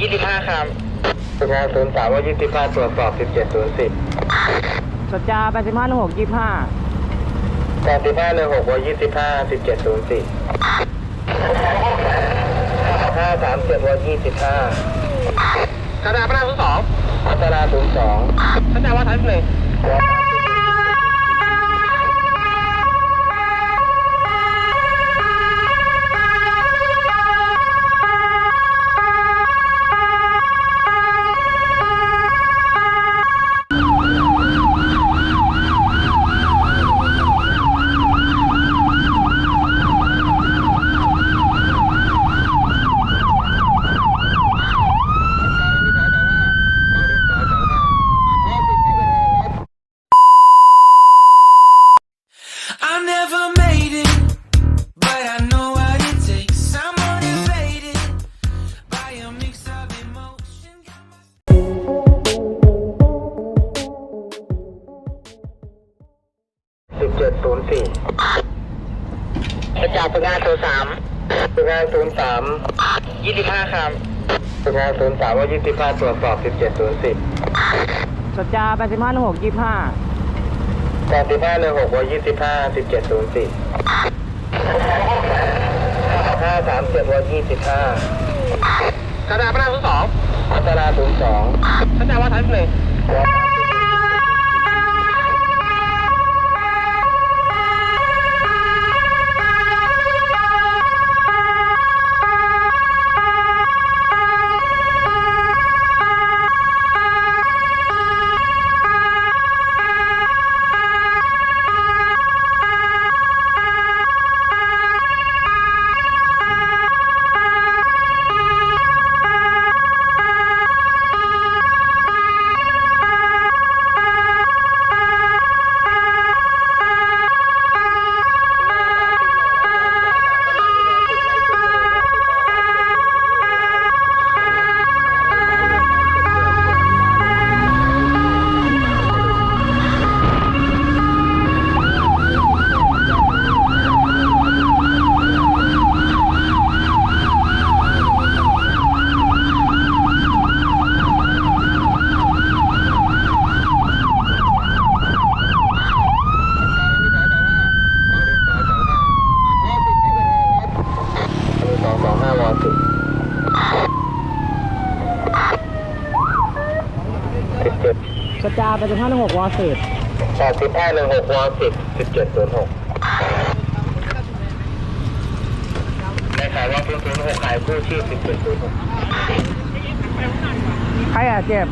ยี่สิบห้าครับเป็นงานศูนย์สามว่ายี่สิบห้าตรวจสอบสิบเจ็ดศูนย์สิบสัจจาแปดสิบห้าหนึ่งหกยี่ห้าแปดสิบห้าหนึ่งหกว่ายี่สิบห้าสิบเจ็ดศูนย์สี่ห้าสามเจ็ดว่ายี่สิบห้าคณะพระศูนย์สองคณะศูนย์สองคณะวัดทันเลย ประจักษ์ฝึกงานศูนย์สามฝึกงานศูนย์สามยี่สิบห้าครับฝึกงานศูนย์สามว่ายี่สิบห้าตรวจสอบสิบเจ็ดศูนย์สิบสัจจาแปดสิบห้าหนึ่งหกยี่ห้าแปดสิบห้าหนึ่งหกว่ายี่สิบห้าสิบเจ็ดศูนย์สี่ห้าสามเจ็ดว่ายี่สิบห้าคณะพระศูนย์สองคณะศูนย์สองคณะวัดทันเลย สองสองห้าวอสิบสิบเจ็ด สัจจาแปดสิบห้าหนึ่งหกวอสิบแปดสิบห้าหนึ่งหกวอสิบสิบเจ็ดศูนย์หกได้ขายว่าศูนย์ศูนย์หกขายกู้ชีพสิบเจ็ดศูนย์หกใครอะเจ็บ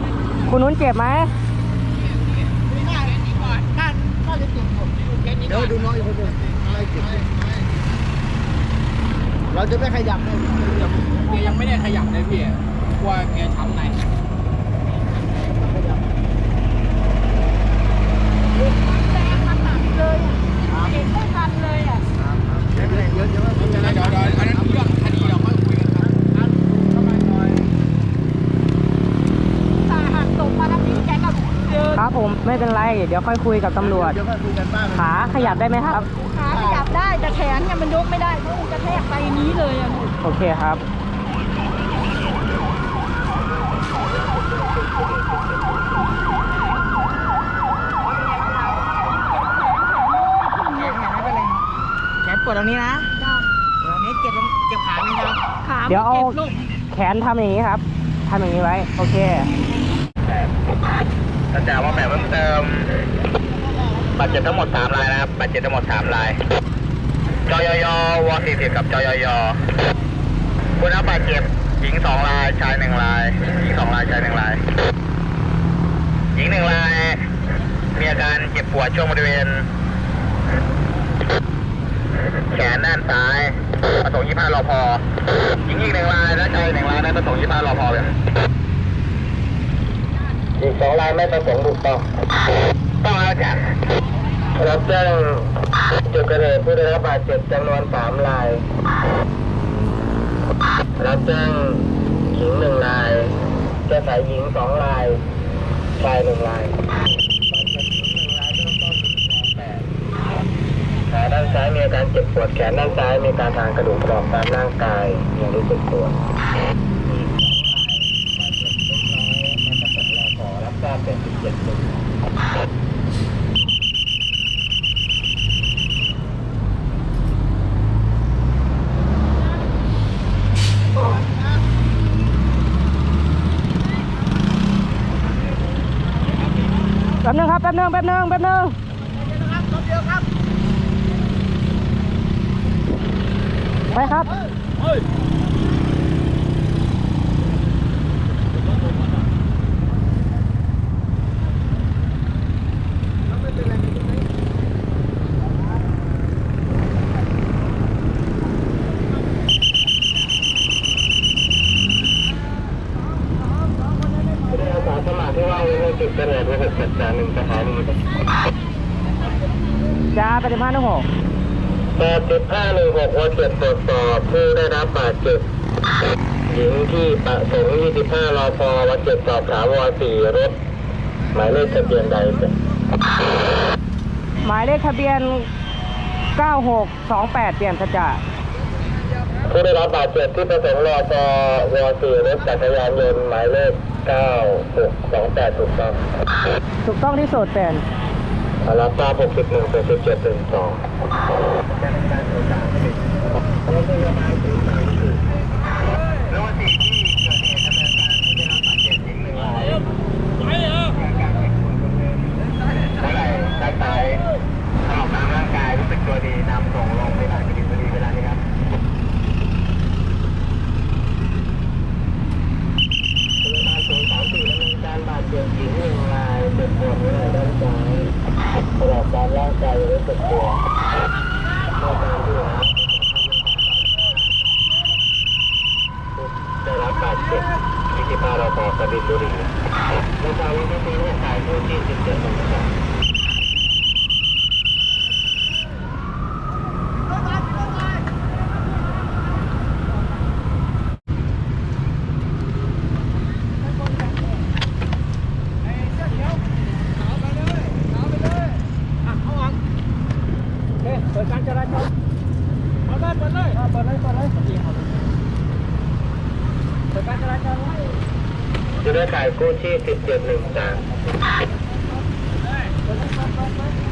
คุณนุ้นเจ็บไหมเดี๋ยวดูน้องอีกคนหนึ่งอะไรเก็บเราจะไม่ขยับเลยแกยังไม่ได้ขยับเลยพี่กลัวแกช้ำใน เดี๋ยวเดี๋ยวเดี๋ยวเดี๋ยวเดี๋ยวอันนั้นเรื่องคดีเราค่อยคุยกันครับครับผมไม่เป็นไร เดี๋ยวค่อยคุยกับตำรวจเดี๋ยวมาคุยกันบ้างขาขยับได้ไหมครับ ขาขยับได้แต่แขนเนี่ยมันยกไม่ได้เพราะมันกระแทกไปนี้เลยอะลูกโอเคครับแข นปวดตรงนี้นะตรงนี้เจ็บเจ็บขาไหมครับขาเดี๋ยวเอาจ็บลูกแขนทำอย่างนี้ครับทำอย่างนี้ไว้ โอเคอาจารย์ว่าแบบเพิ่มเติมบาดเจ็บทั้งหมดสามรายนะครับบาดเจ็บทั้งหมดสามรายจยยวอสี่สิบกับจยยผู้รับบาดเจ็บหญิงสองราย ชายหนึ่งราย หญิงสองราย ชายหนึ่งราย หญิงหนึ่งราย มีอาการเจ็บปวดช่วงบริเวณ แขนด้านซ้ายประสงค์ยี่ห้ารอพอหญิงอีกหนึ่งรายและชายหนึ่งรายนั้นประสงค์ยี่ห้ารอพอเลยอีกสองรายไม่ประสงค์ถูกต้องต้องแล้วจ้ะรับแจ้งจุดเกิดเหตุผู้ได้รับบาดเจ็บจำนวนสามรายรับแจ้งหญิงหนึ่งรายเจ้าสายหญิงสองรายชายหนึ่งรายบาดเจ็บหญิงหนึ่งรายเบื้องต้นแปดขาด้าน ซ้ายมีอาการเจ็บปวดแขนด้านซ้ายมีการทางกระดูกกรอบตามร่างกายยังรู้สึกตัวแปดสิบเจ็ดหนึ่งแป๊บนึงครับ แป๊บนึง แป๊บนึง แป๊บนึง ไปครับอาสาสมัครที่ว่างในจุดเกิดเหตุบริษัทจัดการหนึ่งสถานีจ้าปฏิภาณหนึ่งหก แปดสิบห้าหนึ่งหกวันเจ็ดตรวจสอบผู้ได้รับบาดเจ็บหญิงที่ประสงค์ยี่สิบห้ารอพอวันเจ็ดสอบถามวสี่รถ หมายเลขทะเบียนใดเป็นหมายเลขทะเบียน9628เปลี่ยนสัจจะผู้ได้รับบาดเจ็บที่ประสงค์รอพอวสี่รถจักรยานยนต์หมายเลขเก้าหกสองแปดถูกต้อง ถูกต้องที่สุดเป็น อาราต้า61 87 12 เปิดเลยเปิดเลยเปิดเลยเปิดการจราจรไว้จะได้ขายกู้ชีพ1713